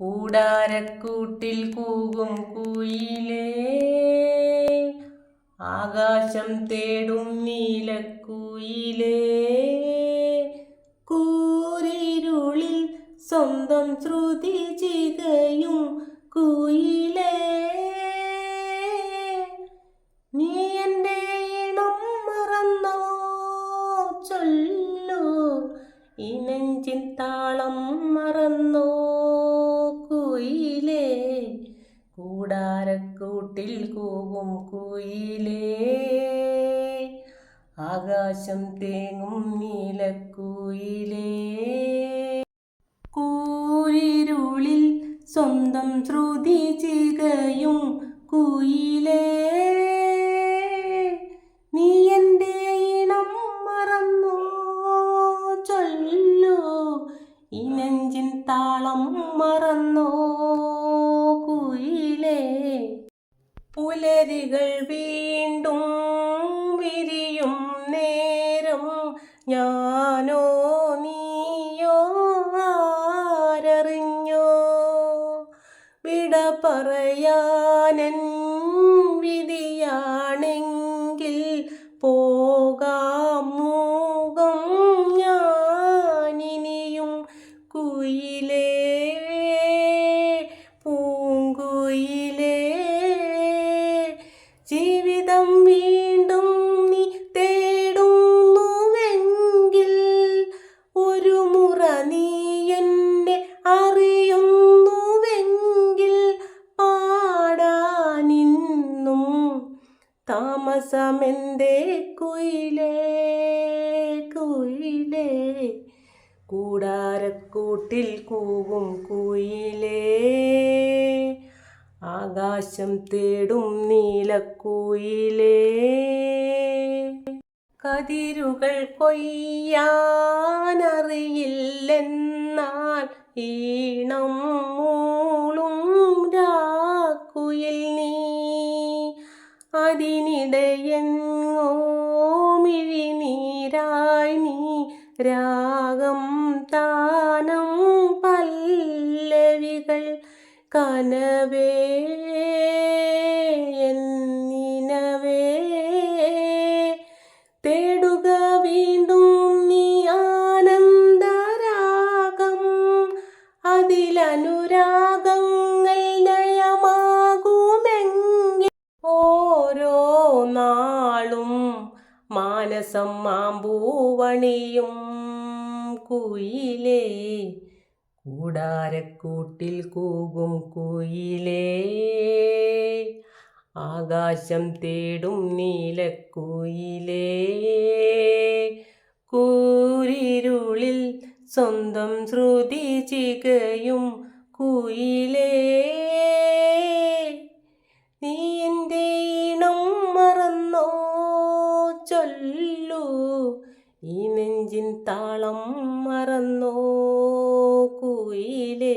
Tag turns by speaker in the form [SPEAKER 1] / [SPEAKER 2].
[SPEAKER 1] കൂടാരക്കൂട്ടിൽ കൂകും കുയിലേ. ആകാശം തേടും നീലക്കുയിലേ. കൂരിരുളിൽ സ്വന്തം ശ്രുതി ചികയും കുയിലേ. നീ എന്റെ ഇണം മറന്നോ? ചൊല്ലു. ഈ കുയിലേ കൂടാരക്കൂട്ടിൽ കൂവും കുയിലേ. ആകാശം തേങ്ങും നീലക്കുയിലേ. കൂരിരുളിൽ സ്വന്തം ശ്രുതി ചികയും കുയിലേ. നീ താളം മറന്നോ കുയിലേ? പുലരികൾ വീണ്ടും വിരിയും നേരം ഞാനോ നീയോ ആരറിഞ്ഞോ? വിട പറയാനൻ താമസമെന്തേ കുയിലേ കുയിലേ. കൂടാരക്കൂട്ടിൽ കൂവും കുയിലേ. ആകാശം തേടും നീലക്കുയിലേ. കതിരുകൾ കൊയ്യാനറിയില്ലെന്നാൽ ഈണം മൂളും രാക്കുയിൽ നീ. അതിനിടയെങ്ങോ രാഗം താനം പല്ലവികൾ കനവേ എന്നിനവേ. തേടുക വീണ്ടും നീ ആനന്ദരാഗം അതിലനുരാഗങ്ങൾ ലയമാകുമെങ്കിൽ ഓരോ നാളും മാനസം മാമ്പൂവണിയും കുയിലേ. കൂടാരക്കൂട്ടിൽ കൂകും കുയിലേ. ആകാശം തേടും നീലക്കുയിലേ. കൂരിരുളിൽ സ്വന്തം ശ്രുതി ചികയും കുയിലേ. ഈ നെഞ്ചിൻ താളം മറന്നോ കുയിലേ?